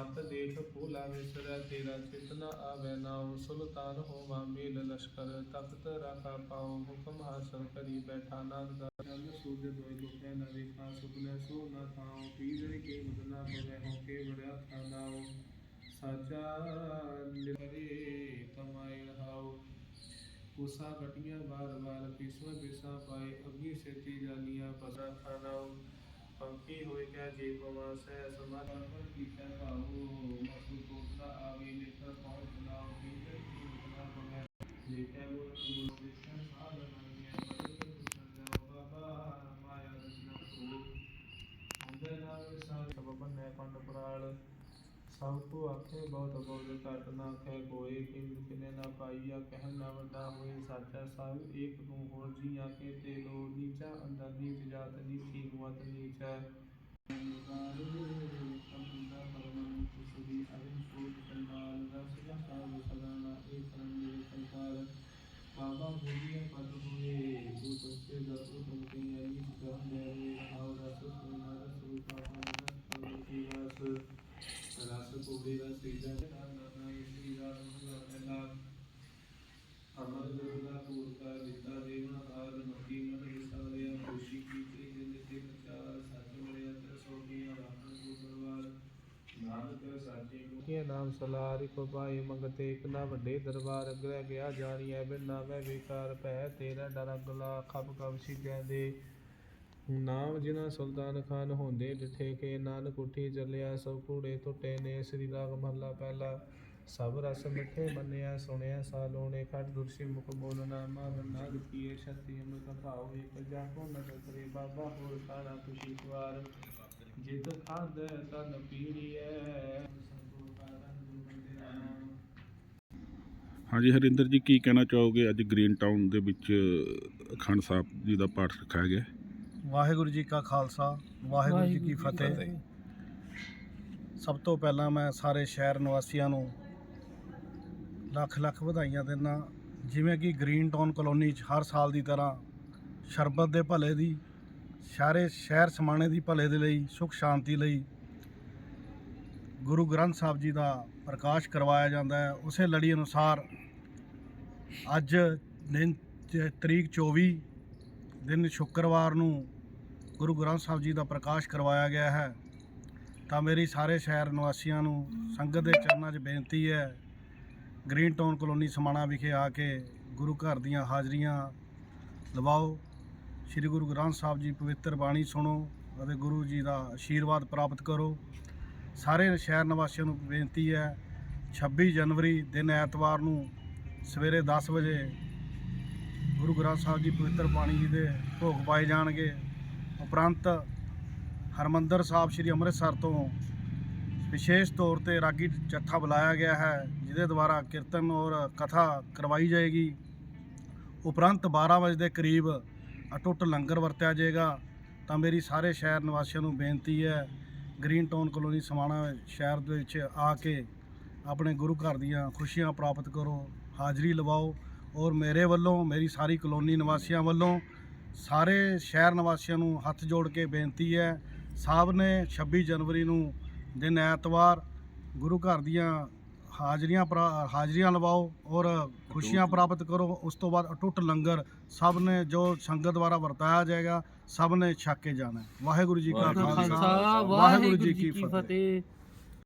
ਮਤ ਦੇਖ ਭੂਲਾ ਵਿਸਰੈ, ਤੇਰਾ ਚਿਤ ਨ ਆਵੈ ਨਾਉ, ਸੁਲਤਾਨ ਹੋਵਾ ਮੇਲ ਲਸ਼ਕਰ ਤਖਤ ਰਾਖਾ ਪਾਉ, ਹੁਕਮ ਹਾਸਲ ਕਰੀ ਬੈਠਾ ਨਾਨਕ ਜਲ ਸੂਰਜ ਦੋਇ ਲੋਕੈ ਨ ਵੇਖਾ, ਸੁਪਨੇ ਸੋ ਨ ਥਾਉ, ਪੀਰ ਕੇ ਮੁਦ ਨ ਹੋ ਕੇ ਬੜਿਆ ਥਾਨਾਉ ਸਾਚਾ ਲਿਰੇ ਤਮਾਇ ਰਹਾਉ ਉਸਾ ਘਟੀਆਂ ਬਾਰ ਬਾਰ ਕਿਸਮ ਬਿਸਾ ਪਾਏ, ਅਗਨੀ ਸੇਤੀ ਜਾਨੀਆਂ ਪਸਾ ਖਾਨਾਉ ਪੰਕੀ ਹੋਏ ਕੈ ਜੇ ਪਵਾ ਸੈ ਪਰ ਕੀਤੈ ਭਾਉ ਮਸੂ ਕੋਸਾ ਆਵੇ ਨਿਤਰ ਪਹੁੰਚ ਨਾਉ ਕੀਤੇ ਕੀ ਨਾ ਪਵੈ ਜੇ ਕੈ ਮੁਰ ਮੁਰ ਵਿਸਨ ਸਾਧ ਨਾਮਿਆ ਬਦਲ ਸੰਜਾ ਬਾਬਾ ਮਾਇਆ ਰਚਨਾ ਕੋ ਅੰਦਰ ਨਾਮ ਸਾਧ ਸਭ ਬੰਨੈ ਪੰਡ ਪ੍ਰਾਲ, ਸਭ ਕੋ ਆਖੇ ਬਹੁਤ ਬਹੁਤ ਘਟ ਨਾ ਕਹਿ ਕੋਏ ਕਿੰਨ ਕਿਨੇ ਨਾ ਪਾਈਆ ਕਹਿ ਨਾ ਵੱਡਾ ਹੋਏ ਸਾਚਾ, ਸਭ ਏਕ ਤੂੰ ਹੋ ਜੀਆਂ ਕੇ ਤੇ ਲੋ ਨੀਚਾ ਅੰਦਰ ਨੀਚ ਜਾਤ ਨੀਚੀ ਮਤ ਨੀਚਾ ਬਾਬਾ ਬੋਲੀਏ ਪਦ ਹੋਏ ਤੂੰ ਤੁਸੇ ਦਸੂ ਤੁਮ ਕੀ ਅਨੀ ਗਮ ਦੇ ਆਉ ਰਸ ਸੁਨਾ ਰਸ ਰੂਪਾ ਪਾਣਾ ਕੀ ਰਸ ਰਸ ਕੋੜੀ ਰਸ ਤੀਜਾ ਨਾਨਾ ਇਸੀ ਰਾਤ ਨੂੰ ਪਹਿਲਾ ਅਮਰ ਗੁਰੂ ਦਾ ਪੂਰਤਾ ਦਿੱਤਾ ਦੇਵਨ ਹਾਰ ਮਤੀ ਮਨ ਵਿਸਾਰਿਆ ਖੁਸ਼ੀ ਕੀਤੀ ਜਿੰਦ ਤੇ ਪ੍ਰਚਾਰ ਸੱਚ ਮਿਲਿਆ ਤੇ ਸੋਗੀਆਂ ਰਾਖਣ ਕੋ ਪਰਵਾਰ ਨਾਨਕ ਸਾਚੇ ਨਾਮ ਸਲਾਰਿ ਕੋ ਪਾਈ ਮੰਗਤੇ, ਇਕ ਵੱਡੇ ਦਰਬਾਰ ਅਗਰੇ ਗਿਆ ਜਾਣੀਐ, ਬਿਨਾ ਵੈ ਵਿਕਾਰ ਭੈ, ਤੇਰਾ ਡਰ ਅਗਲਾ ਖਪ ਖਪ ਸਿਜੈ ਦੇ। ਨਾਮ ਜਿਨਾ ਸੁਲਤਾਨ ਖਾਨ ਹੁੰਦੇ ਡਿਠੇ ਕੇ ਨਾਨਕ ਉਠੀ ਚੱਲਿਆ, ਸਭ ਕੂੜੇ ਟੁੱਟੇ ਨੇ, ਸ੍ਰੀ ਰਾਗ ਮਹੱਲਾ ਪਹਿਲਾ। ਸਭ ਰਸ ਮਿੱਠੇ ਮੰਨਿਆ, ਸੁਣਿਆ ਸਾਲੋਣੇ ਖੜ ਦੁਰਸ਼ੀ ਮੁਖ ਬੋਲਣਾ ਮਨ ਨਾਗ ਕੀਏ, ਛਤੀ ਅੰਮ੍ਰਿਤ ਭਾਉ, ਇਕ ਜਾਪੋ ਨਦਰ ਕਰੇ ਬਾਬਾ ਹੋਰ ਖਾਣਾ ਖੁਸ਼ੀ ਕੁਆਰ ਜਿਤ ਖਾਦ, ਤਨ ਪੀੜੀਐ ਸੰਤੋ ਕਾਰਨ ਗੁਰੂ ਬੰਦੇ ਨਾਮ ਹਾਂਜੀ ਹਰਿੰਦਰ ਜੀ ਕੀ ਕਹਿਣਾ ਚਾਹੋਗੇ? ਅੱਜ ਗ੍ਰੀਨ ਟਾਊਨ ਦੇ ਵਿੱਚ ਅਖੰਡ ਸਾਹਿਬ ਜੀ ਦਾ ਪਾਠ ਰੱਖਿਆ ਗਿਆ ਵਾਹਿਗੁਰੂ ਜੀ ਕਾ ਖਾਲਸਾ ਵਾਹਿਗੁਰੂ ਜੀ ਕੀ ਫਤਿਹ। ਸਭ ਤੋਂ ਪਹਿਲਾਂ ਮੈਂ ਸਾਰੇ ਸ਼ਹਿਰ ਨਿਵਾਸੀਆਂ ਨੂੰ ਲੱਖ ਲੱਖ ਵਧਾਈਆਂ ਦਿੰਦਾ ਜਿਵੇਂ ਕਿ ਗ੍ਰੀਨ ਟਾਊਨ ਕਲੋਨੀ 'ਚ ਹਰ ਸਾਲ ਦੀ ਤਰ੍ਹਾਂ ਸ਼ਰਬਤ ਦੇ ਭਲੇ ਦੀ ਸਾਰੇ ਸ਼ਹਿਰ ਸਮਾਣੇ ਦੀ ਭਲੇ ਦੇ ਲਈ ਸੁਖ ਸ਼ਾਂਤੀ ਲਈ ਗੁਰੂ ਗ੍ਰੰਥ ਸਾਹਿਬ ਜੀ ਦਾ ਪ੍ਰਕਾਸ਼ ਕਰਵਾਇਆ ਜਾਂਦਾ ਹੈ। ਉਸੇ ਲੜੀ ਅਨੁਸਾਰ ਅੱਜ ਦਿਨ ਤਰੀਕ 24 ਦਿਨ ਸ਼ੁੱਕਰਵਾਰ ਨੂੰ ਗੁਰੂ ਗ੍ਰੰਥ ਸਾਹਿਬ ਜੀ ਦਾ ਪ੍ਰਕਾਸ਼ ਕਰਵਾਇਆ ਗਿਆ ਹੈ। ਤਾਂ ਮੇਰੀ ਸਾਰੇ ਸ਼ਹਿਰ ਨਿਵਾਸੀਆਂ ਨੂੰ ਸੰਗਤ ਦੇ ਚਰਨਾਂ 'ਚ ਬੇਨਤੀ ਹੈ, ਗ੍ਰੀਨ ਟਾਊਨ ਕਲੋਨੀ ਸਮਾਣਾ ਵਿਖੇ ਆ ਕੇ ਗੁਰੂ ਘਰ ਦੀਆਂ ਹਾਜ਼ਰੀਆਂ ਲਵਾਓ। ਸ੍ਰੀ ਗੁਰੂ ਗ੍ਰੰਥ ਸਾਹਿਬ ਜੀ ਪਵਿੱਤਰ ਬਾਣੀ ਸੁਣੋ ਅਤੇ ਗੁਰੂ ਜੀ ਦਾ ਆਸ਼ੀਰਵਾਦ ਪ੍ਰਾਪਤ ਕਰੋ। ਸਾਰੇ ਸ਼ਹਿਰ ਨਿਵਾਸੀਆਂ ਨੂੰ ਬੇਨਤੀ ਹੈ 26 ਜਨਵਰੀ ਦਿਨ ਐਤਵਾਰ ਨੂੰ ਸਵੇਰੇ 10 ਵਜੇ ਗੁਰੂ ਗ੍ਰੰਥ ਸਾਹਿਬ ਜੀ ਪਵਿੱਤਰ ਬਾਣੀ ਜੀ ਦੇ ਭੋਗ ਪਾਏ ਜਾਣਗੇ। ਉਪਰੰਤ ਹਰਮੰਦਰ ਸਾਹਿਬ ਸ੍ਰੀ ਅੰਮ੍ਰਿਤਸਰ ਤੋਂ ਵਿਸ਼ੇਸ਼ ਤੌਰ ਤੇ ਰਾਗੀ ਜੱਥਾ ਬੁਲਾਇਆ ਗਿਆ ਹੈ, ਜਿਹਦੇ ਦੁਆਰਾ ਕੀਰਤਨ ਔਰ ਕਥਾ ਕਰਵਾਈ ਜਾਏਗੀ। ਉਪਰੰਤ 12 ਵਜੇ ਦੇ ਕਰੀਬ ਅਟੁੱਟ ਲੰਗਰ ਵਰਤਿਆ ਜਾਏਗਾ। ਤਾਂ ਮੇਰੀ ਸਾਰੇ ਸ਼ਹਿਰ ਨਿਵਾਸੀਆਂ ਨੂੰ ਬੇਨਤੀ ਹੈ ਗ੍ਰੀਨ ਟਾਊਨ ਕਲੋਨੀ ਸਮਾਣਾ ਸ਼ਹਿਰ ਦੇ ਵਿੱਚ ਆ ਕੇ ਆਪਣੇ ਗੁਰੂ ਘਰ ਦੀਆਂ ਖੁਸ਼ੀਆਂ ਪ੍ਰਾਪਤ ਕਰੋ, ਹਾਜ਼ਰੀ ਲਵਾਓ ਔਰ ਮੇਰੇ ਵੱਲੋਂ, ਮੇਰੀ ਸਾਰੀ ਕਲੋਨੀ ਨਿਵਾਸੀਆਂ ਵੱਲੋਂ ਸਾਰੇ ਸ਼ਹਿਰ ਨਿਵਾਸੀਆਂ ਨੂੰ ਹੱਥ ਜੋੜ ਕੇ ਬੇਨਤੀ ਹੈ, ਸਾਹਿਬ ਨੇ 26 ਜਨਵਰੀ ਨੂੰ ਦਿਨ ਐਤਵਾਰ ਗੁਰੂ ਘਰ ਦੀਆਂ ਹਾਜ਼ਰੀਆਂ ਪ੍ਰਾ- ਹਾਜ਼ਰੀਆਂ ਲਵਾਓ ਔਰ ਖੁਸ਼ੀਆਂ ਪ੍ਰਾਪਤ ਕਰੋ ਉਸ ਤੋਂ ਬਾਅਦ ਅਟੁੱਟ ਲੰਗਰ ਸਭ ਨੇ ਜੋ ਸੰਗਤ ਦੁਆਰਾ ਵਰਤਾਇਆ ਜਾਏਗਾ ਸਭ ਨੇ ਛਕ ਕੇ ਜਾਣਾ ਹੈ। ਵਾਹਿਗੁਰੂ ਜੀ ਕਾ ਖਾਲਸਾ ਵਾਹਿਗੁਰੂ ਜੀ ਕੀ ਫਤਿਹ